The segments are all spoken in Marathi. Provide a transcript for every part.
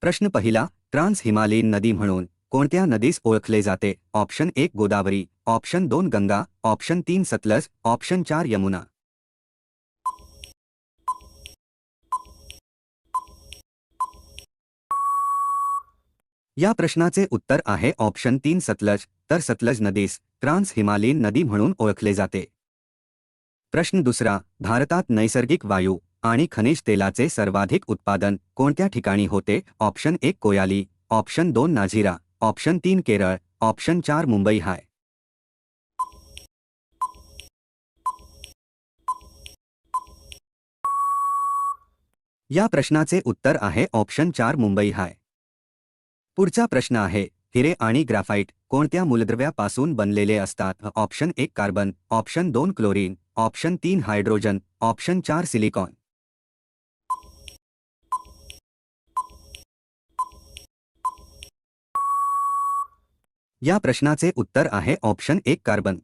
प्रश्न पहिला, ट्रान्स हिमालयीन नदी म्हणून कोणत्या नदीस ओळखले जाते? ऑप्शन एक, गोदावरी. ऑप्शन दोन, गंगा. ऑप्शन तीन, सतलज. ऑप्शन चार, यमुना. या प्रश्नाचे उत्तर आहे ऑप्शन तीन, सतलज. तर सतलज नदीस ट्रान्स हिमालयीन नदी म्हणून ओळखले जाते. प्रश्न दुसरा, भारतात नैसर्गिक वायू आणि खनिज तेलाचे सर्वाधिक उत्पादन कोणत्या ठिकाणी होते? ऑप्शन एक कोयाली ऑप्शन दोन नाझिरा ऑप्शन तीन केरळ ऑप्शन चार मुंबई हाय. या प्रश्नाचे उत्तर आहे ऑप्शन चार मुंबई हाय. पुढचा प्रश्न आहे हिरे आणि ग्राफाइट कोणत्या मूलद्रव्यापासून बनलेले असतात? ऑप्शन एक कार्बन ऑप्शन दोन क्लोरीन ऑप्शन तीन हायड्रोजन ऑप्शन चार सिलिकॉन. या प्रश्नाचे उत्तर आहे ऑप्शन एक carbon.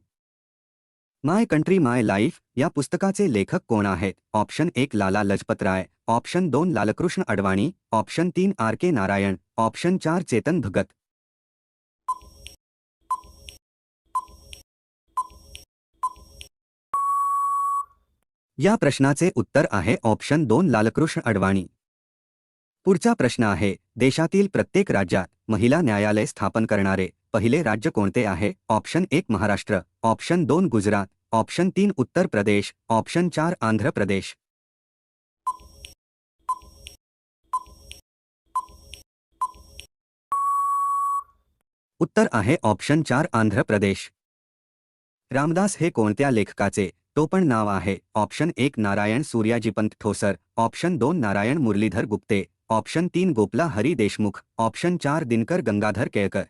My country my life या पुस्तकाचे लेखक कोण आहेत? ऑप्शन एक लाला लजपतराय ऑप्शन दोन लालकृष्ण अडवाणी, ऑप्शन तीन आर के नारायण, ऑप्शन चार चेतन भगत. या प्रश्नाचे उत्तर आहे ऑप्शन दोन लालकृष्ण अडवाणी. पुढचा प्रश्न आहे देशातील प्रत्येक राज्यात महिला न्यायालय स्थापन करणारे पहिले राज्य कोणते आहे? ऑप्शन एक महाराष्ट्र ऑप्शन दोन गुजरात ऑप्शन तीन उत्तर प्रदेश ऑप्शन चार आंध्र प्रदेश. उत्तर आहे ऑप्शन चार आंध्र प्रदेश. रामदास हे कोणत्या लेखकाचे? तो पण नाव आहे. ऑप्शन एक नारायण सूर्याजीपंत ठोसर ऑप्शन दोन नारायण मुरलीधर गुप्ते ऑप्शन तीन गोपला हरी देशमुख, ऑप्शन चार दिनकर गंगाधर केळकर.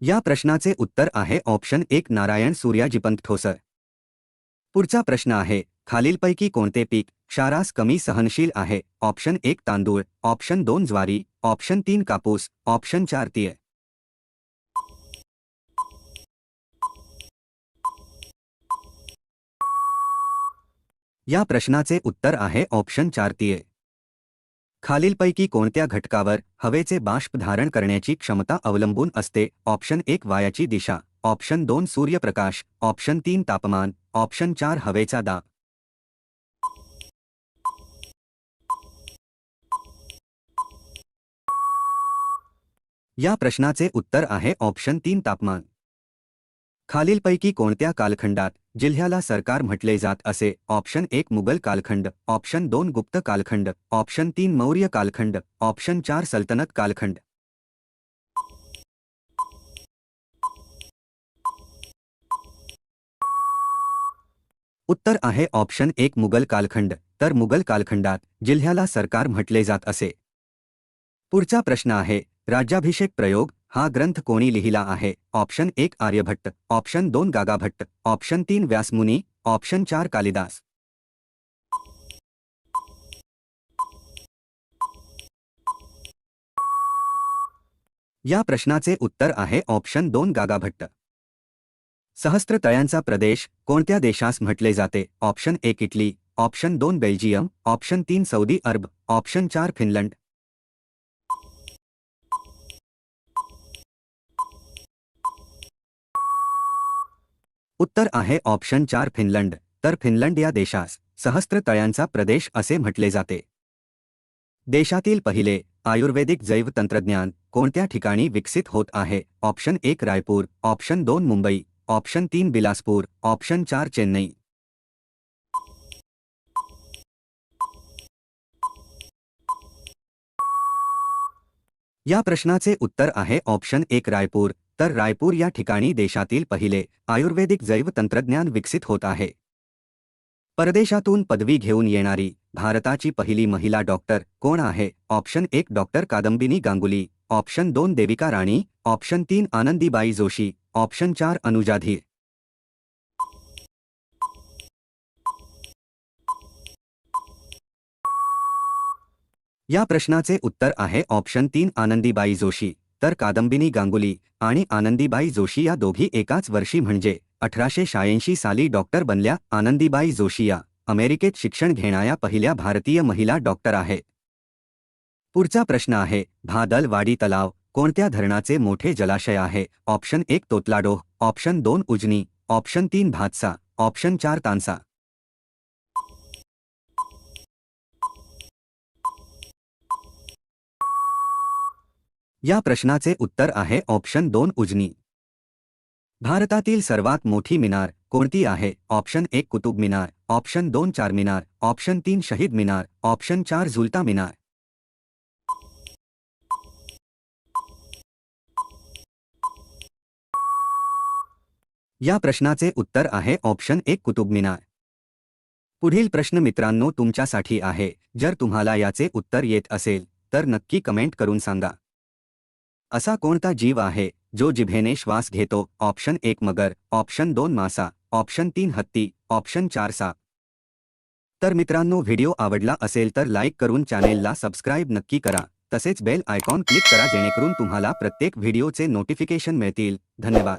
या प्रश्नाचे उत्तर आहे ऑप्शन एक नारायण सूर्याजीपंत ठोसर. पुढचा प्रश्न आहे, खालीलपैकी कोणते पीक क्षारास कमी सहनशील आहे? ऑप्शन एक तांदूळ, ऑप्शन दोन ज्वारी, ऑप्शन तीन कापूस, ऑप्शन चार तीळ. या प्रश्नाचे उत्तर आहे ऑप्शन चारतीये. खालीलपैकी कोणत्या घटकावर हवेचे बाष्प धारण करण्याची क्षमता अवलंबून असते? ऑप्शन एक वायाची दिशा. ऑप्शन दोन सूर्यप्रकाश. ऑप्शन तीन तापमान. ऑप्शन चार हवेचा दाब. या प्रश्नाचे उत्तर आहे ऑप्शन तीन तापमान. खालीलपैकी कोणत्या कालखंडात जिल्ह्याला सरकार म्हटले जात असे? ऑप्शन एक मुघल कालखंड. ऑप्शन दोन गुप्त कालखंड. ऑप्शन तीन मौर्य कालखंड. ऑप्शन चार सल्तनत कालखंड. उत्तर आहे ऑप्शन एक मुघल कालखंड. तर मुघल कालखंडात जिल्ह्याला सरकार म्हटले जात असे. पुढचा प्रश्न आहे राज्याभिषेक प्रयोग हा ग्रंथ कोणी लिहिला आहे? ऑप्शन एक आर्यभट्ट ऑप्शन दोन गागाभट्ट ऑप्शन तीन व्यासमुनी ऑप्शन चार कालिदास. या प्रश्नाचे उत्तर आहे ऑप्शन दोन गागाभट्ट. सहस्त्र तळ्यांचा प्रदेश कोणत्या देशास म्हटले जाते? ऑप्शन एक इटली ऑप्शन दोन बेल्जियम ऑप्शन तीन सौदी अरब ऑप्शन चार फिनलंड. उत्तर आहे ऑप्शन चार फिनलंड. तर फिनलंड या देशास सहस्त्र तळ्यांचा प्रदेश असे म्हटले जाते. देशातील पहिले आयुर्वेदिक जैवतंत्रज्ञान कोणत्या ठिकाणी विकसित होत आहे? ऑप्शन एक रायपूर ऑप्शन दोन मुंबई ऑप्शन तीन बिलासपूर ऑप्शन चार चेन्नई. या प्रश्नाचे उत्तर आहे ऑप्शन एक रायपूर तर रायपूर या ठिकाणी देशातील पहिले आयुर्वेदिक जैवतंत्रज्ञान विकसित होत आहे. परदेशातून पदवी घेऊन येणारी भारताची पहिली महिला डॉक्टर कोण आहे? ऑप्शन एक डॉक्टर कादंबिनी गांगुली ऑप्शन दोन देविका राणी ऑप्शन तीन आनंदीबाई जोशी ऑप्शन चार अनुजाधीर या प्रश्नाचे उत्तर आहे ऑप्शन तीन आनंदीबाई जोशी. तर कादंबिनी गांगुली आणि आनंदीबाई जोशी या दोघी एकाच वर्षी म्हणजे अठराशे शहाऐंशी साली डॉक्टर बनल्या आनंदीबाई जोशी या अमेरिकेत शिक्षण घेणाऱ्या पहिल्या भारतीय महिला डॉक्टर आहे. पुढचा प्रश्न आहे भादल वाडी तलाव कोणत्या धरणाचे मोठे जलाशय आहे? ऑप्शन एक तोतलाडोह ऑप्शन दोन उजनी ऑप्शन तीन भातसा ऑप्शन चार तानसा. या प्रश्नाचे उत्तर आहे ऑप्शन दोन उजनी. भारतातील सर्वात मोठी मिनार कोणती आहे? ऑप्शन एक कुतुब मिनार ऑप्शन दोन चार मिनार ऑप्शन तीन शहीद मिनार ऑप्शन चार झुलता मिनार. या प्रश्नाचे उत्तर आहे ऑप्शन एक कुतुब मिनार. पुढील प्रश्न मित्रांनो तुमच्यासाठी आहे. जर तुम्हाला याचे उत्तर येत असेल तर नक्की कमेंट करून सांगा. असा कोणता जीव आहे जो जिभेने श्वास घेतो? ऑप्शन एक मगर ऑप्शन दोन मासा ऑप्शन तीन हत्ती ऑप्शन चार साप तर मित्रांनो व्हिडिओ आवडला असेल तर लाईक करून चॅनेलला सबस्क्राईब नक्की करा. तसेच बेल आयकॉन क्लिक करा जेणेकरून तुम्हाला प्रत्येक व्हिडिओचे नोटिफिकेशन मिळतील. धन्यवाद.